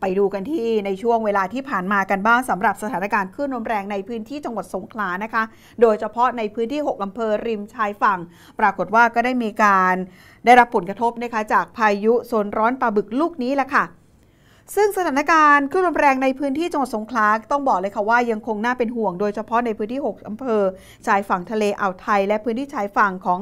ไปดูกันที่ในช่วงเวลาที่ผ่านมากันบ้างสำหรับสถานการณ์คลื่นลมแรงในพื้นที่จังหวัดสงขลานะคะ โดยเฉพาะในพื้นที่ 6อำเภอริมชายฝั่ง ปรากฏว่าก็ได้มีการได้รับผลกระทบนะคะจากพายุโซนร้อนปลาบึกลูกนี้แหละค่ะซึ่งสถานการณ์คลื่นลมแรงในพื้นที่จังหวัดสงขลาต้องบอกเลยค่ะว่ายังคงน่าเป็นห่วงโดยเฉพาะในพื้นที่ 6 อำเภอชายฝั่งทะเลอ่าวไทย และพื้นที่ชายฝั่งของ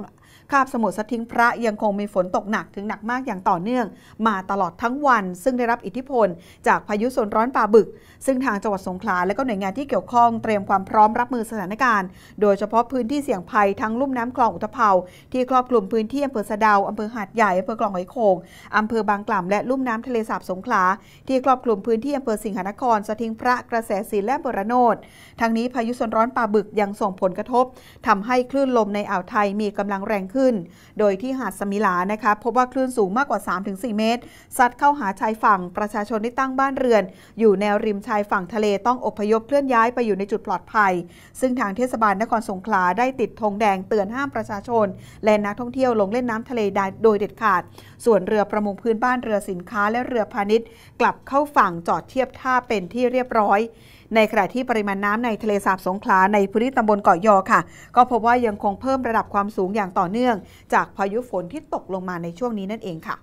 คาบสมุทรสทิ้งพระยังคงมีฝนตกหนักถึงหนักมากอย่างต่อเนื่อง มาตลอดทั้งวัน ซึ่งได้รับอิทธิพล จากพายุโซนร้อนปลาบึก ซึ่งทางจังหวัดสงขลาและก็หน่วยงานที่เกี่ยวข้องเตรียมความพร้อมรับมือสถานการณ์ โดยเฉพาะพื้นที่เสี่ยงภัยทั้งลุ่มน้ำคลองอุตภเปาที่ครอบคลุมพื้นที่อำเภอสะดาวอำเภอหาดใหญ่อำเภอกลองหอยโขงอำเภอบางกล่ำและลุ่มน้ำทะเลสาบสงขลาที่ครอบคลุมพื้นที่อำเภอสิงหนครสถิงพระกระแสสีและบรโนดทางนี้พายุโซนร้อนปลาบึกยังส่งผลกระทบทำให้คลื่นลมในอ่าวไทยมีกำลังแรงขึ้นโดยที่หาดสมิลานะคะพบว่าคลื่นสูงมากกว่า 3-4 เมตร ซัดเข้าหาชายฝั่งประชาชนที่ตั้งบ้านเรือน อยู่แนวริมชายฝั่งทะเลต้องอพยพเคลื่อนย้ายไปอยู่ในจุดปลอดภัย ซึ่งทางเทศบาลนครสงขลาได้ติดธงแดงเตือนห้ามประชาชน และนักท่องเที่ยวลงเล่นน้ำทะเลโดยเด็ดขาด ส่วนเรือประมงพื้นบ้านเรือสินค้าและเรือพาณิชย์ กลับเข้าฝั่งจอดเทียบท่าเป็นที่เรียบร้อย ในขณะที่ปริมาณน้ำในทะเลสาบสงขลาในพื้นที่ตำบลเกาะยอค่ะ ก็พบว่ายังคงเพิ่มระดับความสูงอย่างต่อเนื่อง จากพายุฝนที่ตกลงมาในช่วงนี้นั่นเองค่ะ